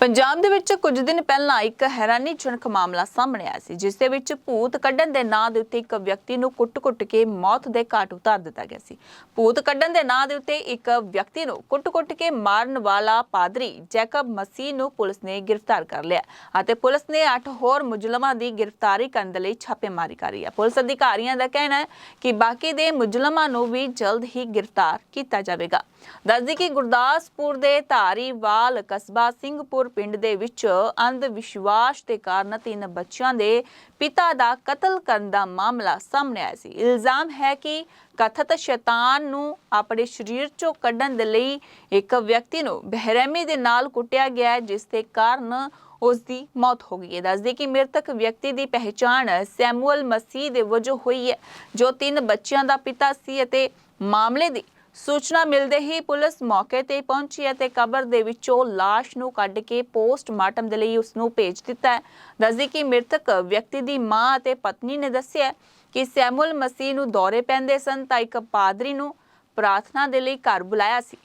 ਪੰਜਾਬ ਦੇ ਵਿੱਚ ਕੁਝ ਦਿਨ ਪਹਿਲਾਂ ਇੱਕ ਹੈਰਾਨੀਜਨਕ ਮਾਮਲਾ ਸਾਹਮਣੇ ਆਇਆ ਸੀ, ਜਿਸ ਦੇ ਵਿੱਚ ਭੂਤ ਕੱਢਣ ਦੇ ਨਾਂ ਦੇ ਉੱਤੇ ਇੱਕ ਵਿਅਕਤੀ ਨੂੰ ਕੁੱਟ-ਕੁੱਟ ਕੇ ਮੌਤ ਦੇ ਘਾਟ ਉਤਾਰ ਦਿੱਤਾ ਗਿਆ ਸੀ। ਭੂਤ ਕੱਢਣ ਦੇ ਨਾਂ ਦੇ ਉੱਤੇ ਇੱਕ ਵਿਅਕਤੀ ਨੂੰ ਕੁੱਟ-ਕੁੱਟ ਕੇ ਮਾਰਨ ਵਾਲਾ ਪਾਦਰੀ ਜੈਕਬ ਮਸੀਹ ਨੂੰ ਪੁਲਿਸ ਨੇ ਗ੍ਰਿਫਤਾਰ ਕਰ ਲਿਆ ਅਤੇ ਪੁਲਿਸ ਨੇ 8 ਹੋਰ ਮੁਜ਼ਲਮਾਂ ਦੀ ਗ੍ਰਿਫਤਾਰੀ ਕਰਨ ਦੇ ਲਈ ਛਾਪੇਮਾਰੀ ਕਰ ਰਹੀ ਹੈ। ਪੁਲਿਸ ਅਧਿਕਾਰੀਆਂ ਦਾ ਕਹਿਣਾ ਹੈ ਕਿ ਬਾਕੀ ਦੇ ਮੁਜ਼ਲਮਾਂ ਨੂੰ ਵੀ ਜਲਦ ਹੀ ਗ੍ਰਿਫਤਾਰ ਕੀਤਾ ਜਾਵੇਗਾ। ਦੱਸਦੀ ਕਿ ਗੁਰਦਾਸਪੁਰ ਦੇ ਧਾਰੀਵਾਲ ਕਸਬਾ ਸਿੰਘਪੁਰ ਪਿੰਡ ਦੇ ਵਿੱਚ ਅੰਧ ਵਿਸ਼ਵਾਸ ਦੇ ਕਾਰਨ ਤਿੰਨ ਬੱਚਿਆਂ ਦੇ ਪਿਤਾ ਦਾ ਕਤਲ ਕਰਨ ਦਾ ਮਾਮਲਾ ਸਾਹਮਣੇ ਆਇਆ ਸੀ। ਇਲਜ਼ਾਮ ਹੈ ਕਿ ਕਥਤ ਸ਼ੈਤਾਨ ਨੂੰ ਆਪਣੇ ਸਰੀਰ ਚੋਂ ਕੱਢਣ ਦੇ ਲਈ ਇੱਕ ਵਿਅਕਤੀ ਨੂੰ ਬਹਿਰਮੀ ਦੇ ਨਾਲ ਕੁੱਟਿਆ ਗਿਆ ਹੈ, ਜਿਸ ਦੇ ਕਾਰਨ ਉਸ ਦੀ ਮੌਤ ਹੋ ਗਈ ਹੈ। ਦੱਸਦੀ ਕਿ ਮ੍ਰਿਤਕ ਵਿਅਕਤੀ ਦੀ ਪਹਿਚਾਣ ਸੈਮੂਅਲ ਮਸੀਹ ਦੇ ਵਜੋਂ ਹੋਈ ਹੈ ਜੋ ਤਿੰਨ ਬੱਚਿਆਂ ਦਾ ਪਿਤਾ ਸੀ ਅਤੇ ਮਾਮਲੇ ਦੀ ਸੂਚਨਾ ਮਿਲਦੇ ਹੀ ਪੁਲਿਸ ਮੌਕੇ ਤੇ ਪਹੁੰਚੀ ਅਤੇ ਕਬਰ ਦੇ ਵਿੱਚੋਂ ਲਾਸ਼ ਨੂੰ ਕੱਢ ਕੇ ਪੋਸਟਮਾਰਟਮ ਦੇ ਲਈ ਉਸ ਨੂੰ ਭੇਜ ਦਿੱਤਾ ਹੈ। ਦੱਸਦੀ ਕਿ ਮ੍ਰਿਤਕ ਵਿਅਕਤੀ ਦੀ ਮਾਂ ਅਤੇ ਪਤਨੀ ਨੇ ਦੱਸਿਆ ਕਿ ਸੈਮੂਅਲ ਮਸੀਹ ਨੂੰ ਦੌਰੇ ਪੈਂਦੇ ਸਨ ਤਾਂ ਇੱਕ ਪਾਦਰੀ ਨੂੰ ਪ੍ਰਾਰਥਨਾ ਦੇ ਲਈ ਘਰ ਬੁਲਾਇਆ ਸੀ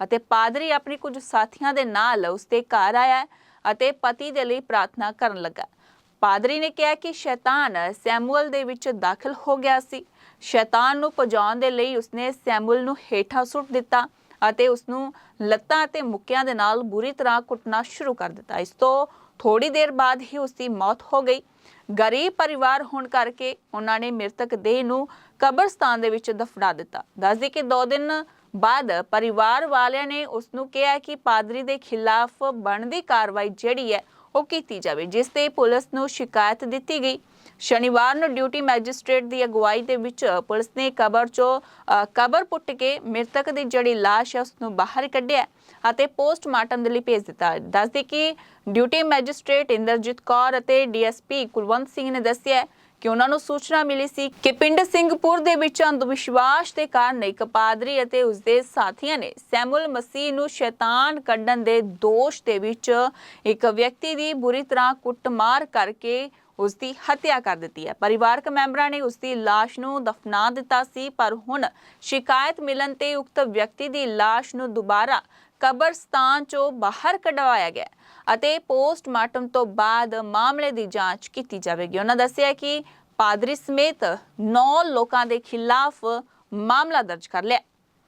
ਅਤੇ ਪਾਦਰੀ ਆਪਣੀ ਕੁਝ ਸਾਥੀਆਂ ਦੇ ਨਾਲ ਉਸ ਦੇ ਘਰ ਆਇਆ ਅਤੇ ਪਤੀ ਦੇ ਲਈ ਪ੍ਰਾਰਥਨਾ ਕਰਨ ਲੱਗਾ ਪਾਦਰੀ ਨੇ ਕਿਹਾ ਕਿ ਸ਼ੈਤਾਨ ਸੈਮੂਅਲ ਦੇ ਵਿੱਚ ਦਾਖਲ ਹੋ ਗਿਆ ਸੀ। ਸ਼ੈਤਾਨ ਨੂੰ ਪਜਾਉਣ ਦੇ ਲਈ ਉਸਨੇ ਸੈਮੂਅਲ ਨੂੰ ਹੇਠਾਂ ਸੁੱਟ ਦਿੱਤਾ ਅਤੇ ਉਸ ਨੂੰ ਲੱਤਾਂ ਅਤੇ ਮੁੱਕਿਆਂ ਦੇ ਨਾਲ ਬੁਰੀ ਤਰ੍ਹਾਂ ਕੁੱਟਣਾ ਸ਼ੁਰੂ ਕਰ ਦਿੱਤਾ। ਇਸ ਤੋਂ ਥੋੜੀ ਦੇਰ ਬਾਅਦ ਹੀ ਉਸ ਦੀ ਮੌਤ ਹੋ ਗਈ। ਗਰੀਬ ਪਰਿਵਾਰ ਹੋਣ ਕਰਕੇ ਉਹਨਾਂ ਨੇ ਮ੍ਰਿਤਕ ਦੇਹ ਨੂੰ ਕਬਰਸਤਾਨ ਦੇ ਵਿੱਚ ਦਫਨਾ ਦਿੱਤਾ। ਦੱਸਦੀ ਕਿ ਦੋ ਦਿਨ ਬਾਅਦ ਪਰਿਵਾਰ ਵਾਲਿਆਂ ਨੇ ਉਸ ਨੂੰ ਕਿਹਾ ਕਿ ਪਾਦਰੀ ਦੇ ਖਿਲਾਫ ਬਣਦੀ ਕਾਰਵਾਈ ਜਿਹੜੀ ਹੈ ਉਹ ਕੀਤੀ ਜਾਵੇ, ਜਿਸ ਤੇ ਪੁਲਿਸ ਨੂੰ ਸ਼ਿਕਾਇਤ ਦਿੱਤੀ ਗਈ। ਸ਼ਨੀਵਾਰ ਨੂੰ ਡਿਊਟੀ ਮੈਜਿਸਟ੍ਰੇਟ ਦੀ ਅਗਵਾਈ ਦੇ ਵਿੱਚ ਪੁਲਿਸ ਨੇ ਕਬਰ ਚੋਂ ਕਬਰ ਪੁੱਟ ਕੇ ਮ੍ਰਿਤਕ ਦੀ ਜਿਹੜੀ ਲਾਸ਼ ਹੈ ਉਸ ਨੂੰ ਬਾਹਰ ਕੱਢਿਆ ਅਤੇ ਪੋਸਟਮਾਰਟਮ ਦੇ ਲਈ ਭੇਜ ਦਿੱਤਾ। ਦੱਸਦੇ ਕਿ ਡਿਊਟੀ ਮੈਜਿਸਟ੍ਰੇਟ ਇੰਦਰਜੀਤ ਕੌਰ ਅਤੇ ਡੀਐਸਪੀ ਕੁਲਵੰਤ ਸਿੰਘ ਨੇ ਦੱਸਿਆ ਕਿ ਉਹਨਾਂ ਨੂੰ ਸੂਚਨਾ ਮਿਲੀ ਸੀ ਕਿ ਪਿੰਡ ਸਿੰਘਪੁਰ ਦੇ ਵਿੱਚ ਅੰਧ ਵਿਸ਼ਵਾਸ ਦੇ ਕਾਰਨ ਇੱਕ ਪਾਦਰੀ ਅਤੇ ਉਸਦੇ ਸਾਥੀਆਂ ਨੇ ਸੈਮੂਅਲ ਮਸੀਹ ਨੂੰ ਸ਼ੈਤਾਨ ਕੱਢਣ ਦੇ ਦੋਸ਼ ਦੇ ਵਿੱਚ ਇੱਕ ਵਿਅਕਤੀ ਦੀ ਬੁਰੀ ਤਰ੍ਹਾਂ ਕੁੱਟਮਾਰ ਕਰਕੇ ਉਸ ਦੀ ਹੱਤਿਆ ਕਰ ਦਿੱਤੀ ਹੈ। ਪਰਿਵਾਰਕ ਮੈਂਬਰਾਂ ਨੇ ਉਸ ਦੀ ਲਾਸ਼ ਨੂੰ ਦਫਨਾ ਦਿੱਤਾ ਸੀ, ਪਰ ਹੁਣ ਸ਼ਿਕਾਇਤ ਮਿਲਣ ਤੇ ਉਕਤ ਵਿਅਕਤੀ ਦੀ ਲਾਸ਼ ਨੂੰ ਦੁਬਾਰਾ ਕਬਰਸਤਾਨ ਚੋਂ ਬਾਹਰ ਕਢਵਾਇਆ ਗਿਆ ਅਤੇ ਪੋਸਟਮਾਰਟਮ ਤੋਂ ਬਾਅਦ ਮਾਮਲੇ ਦੀ ਜਾਂਚ ਕੀਤੀ ਜਾਵੇਗੀ। ਉਹਨਾਂ ਦੱਸਿਆ ਕਿ ਪਾਦਰੀ ਸਮੇਤ 9 ਲੋਕਾਂ ਦੇ ਖਿਲਾਫ ਮਾਮਲਾ ਦਰਜ ਕਰ ਲਿਆ।